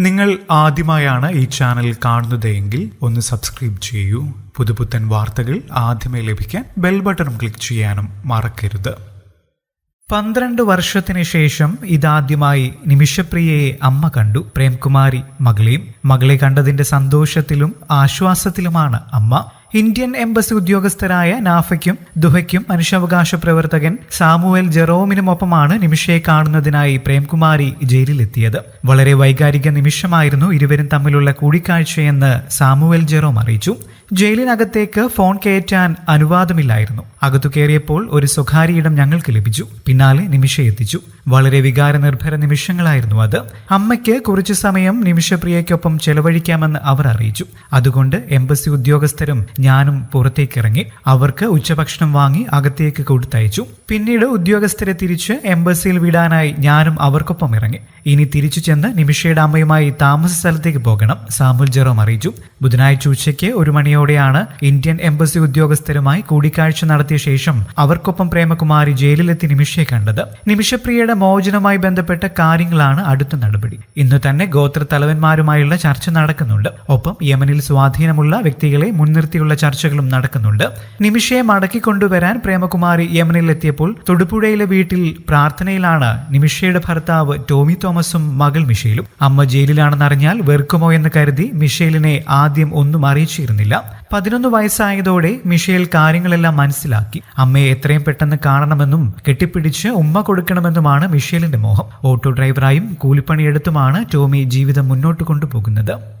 നിങ്ങൾ ആദ്യമായാണ് ഈ ചാനൽ കാണുന്നതെങ്കിൽ ഒന്ന് സബ്സ്ക്രൈബ് ചെയ്യൂ. പുതുപുത്തൻ വാർത്തകൾ ആദ്യമേ ലഭിക്കാൻ ബെൽ ബട്ടണും ക്ലിക്ക് ചെയ്യാനും മറക്കരുത്. പന്ത്രണ്ട് വർഷത്തിന് ശേഷം ഇതാദ്യമായി നിമിഷപ്രിയയെ അമ്മ കണ്ടു. പ്രേംകുമാരി മകളെയും മകളെ കണ്ടതിന്റെ സന്തോഷത്തിലും ആശ്വാസത്തിലുമാണ് അമ്മ. ഇന്ത്യൻ എംബസി ഉദ്യോഗസ്ഥരായ നാഫയ്ക്കും ദുഹയ്ക്കും മനുഷ്യാവകാശ പ്രവർത്തകൻ സാമുവൽ ജെറോമിനുമൊപ്പമാണ് നിമിഷയെ കാണുന്നതിനായി പ്രേംകുമാരി ജയിലിലെത്തിയത്. വളരെ വൈകാരിക നിമിഷമായിരുന്നു ഇരുവരും തമ്മിലുള്ള കൂടിക്കാഴ്ചയെന്ന് സാമുവൽ ജെറോം അറിയിച്ചു. ജയിലിനകത്തേക്ക് ഫോൺ കയറ്റാൻ അനുവാദമില്ലായിരുന്നു. അകത്തു കയറിയപ്പോൾ ഒരു സ്വകാര്യയിടം ഞങ്ങൾക്ക് ലഭിച്ചു. പിന്നാലെ നിമിഷ എത്തിച്ചു. വളരെ വികാരനിർഭര നിമിഷങ്ങളായിരുന്നു അത്. അമ്മയ്ക്ക് കുറച്ചു സമയം നിമിഷപ്രിയയ്ക്കൊപ്പം ചെലവഴിക്കാമെന്ന് അവർ അറിയിച്ചു. അതുകൊണ്ട് എംബസി ഉദ്യോഗസ്ഥരും ഞാനും പുറത്തേക്കിറങ്ങി. അവർക്ക് ഉച്ചഭക്ഷണം വാങ്ങി അകത്തേക്ക് കൊടുത്തയച്ചു. പിന്നീട് ഉദ്യോഗസ്ഥരെ തിരിച്ച് എംബസിയിൽ വിടാനായി ഞാനും അവർക്കൊപ്പം ഇറങ്ങി. ഇനി തിരിച്ചു ചെന്ന് നിമിഷയുടെ അമ്മയുമായി താമസ സ്ഥലത്തേക്ക് പോകണം സാമുൽ ജെറോം അറിയിച്ചു. ബുധനാഴ്ച ഉച്ചയ്ക്ക് ഒരു മണിയോടെയാണ് ഇന്ത്യൻ എംബസി ഉദ്യോഗസ്ഥരുമായി കൂടിക്കാഴ്ച നടത്തിയ ശേഷം അവർക്കൊപ്പം പ്രേമകുമാരി ജയിലിലെത്തി നിമിഷയെ കണ്ടത്. നിമിഷപ്രിയയുടെ മോചനവുമായി ബന്ധപ്പെട്ട കാര്യങ്ങളാണ് അടുത്ത നടപടി. ഇന്ന് തന്നെ ഗോത്ര തലവന്മാരുമായുള്ള ചർച്ച നടക്കുന്നുണ്ട്. ഒപ്പം യമനിൽ സ്വാധീനമുള്ള വ്യക്തികളെ മുൻനിർത്തിയുള്ള ചർച്ചകളും നടക്കുന്നുണ്ട്. നിമിഷയെ മടക്കി കൊണ്ടുവരാൻ പ്രേമകുമാരി യമനിലെത്തിയപ്പോൾ തൊടുപുഴയിലെ വീട്ടിൽ പ്രാർത്ഥനയിലാണ് നിമിഷയുടെ ഭർത്താവ് ടോമി തോമസും മകൾ മിഷേലും. അമ്മ ജയിലിലാണെന്നറിഞ്ഞാൽ വെറുക്കുമോ എന്ന് കരുതി മിഷേലിനെ ആദ്യം ഒന്നും അറിയിച്ചിരുന്നില്ല. പതിനൊന്ന് വയസ്സായതോടെ മിഷേൽ കാര്യങ്ങളെല്ലാം മനസ്സിലാക്കി. അമ്മയെ എത്രയും പെട്ടെന്ന് കാണണമെന്നും കെട്ടിപ്പിടിച്ച് ഉമ്മ കൊടുക്കണമെന്നുമാണ് മിഷേലിന്റെ മോഹം. ഓട്ടോ ഡ്രൈവറായും കൂലിപ്പണിയെടുത്തുമാണ് ടോമി ജീവിതം മുന്നോട്ട് കൊണ്ടുപോകുന്നത്.